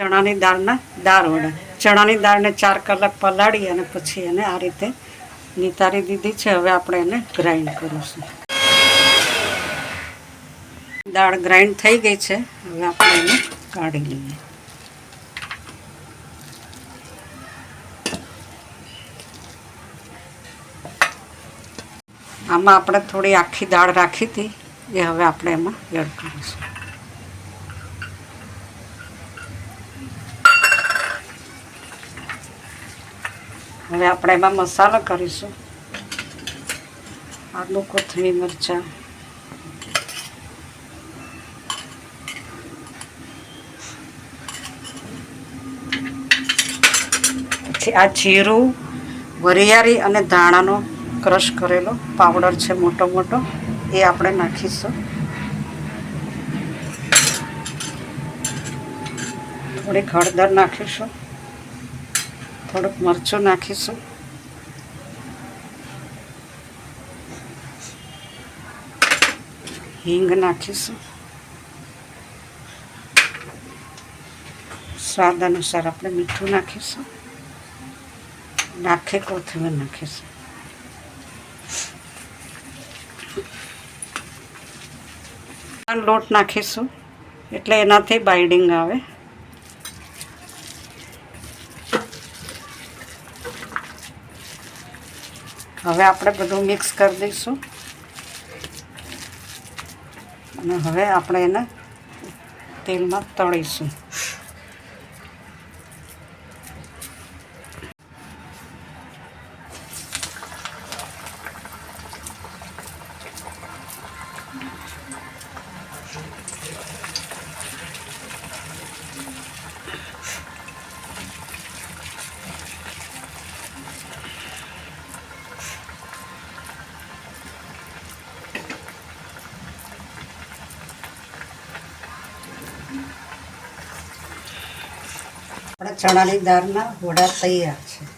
ચણાની દાળના દાળ વડા. ચણાની દાળને ચાર કલાક પલાળી અને પછી એને આ રીતે નિતારી દીધી છે. હવે આપણે એને ગ્રાઇન્ડ કરીશું. દાળ ગ્રાઇન્ડ થઈ ગઈ છે. હવે આપણે એને કાઢી લઈએ. આમાં આપણે થોડી આખી દાળ રાખી હતી. એ હવે આપણે એમાં એડ કરીશું. હવે આપણે એમાં મસાલો કરીશું. આદુ, કોથમીર, મરચાં. પછી આ જીરું, વરિયાળી અને ધાણાનો ક્રશ કરેલો પાવડર છે મોટો મોટો, એ આપણે નાખીશું. થોડીક હળદર નાખીશું. થોડુંક મરચું નાખીશું. હિંગ નાખીશું. સ્વાદ અનુસાર આપણે મીઠું નાખીશું. નાખે કોથમીર નાખીશું. લોટ નાખીશું. એટલે એનાથી બાઇડિંગ આવે. હવે આપણે બધું મિક્સ કરી દઈશું. અને હવે આપણે એને તેલમાં તળીશું. આપણા ચણાની દાળના વડા તૈયાર છે.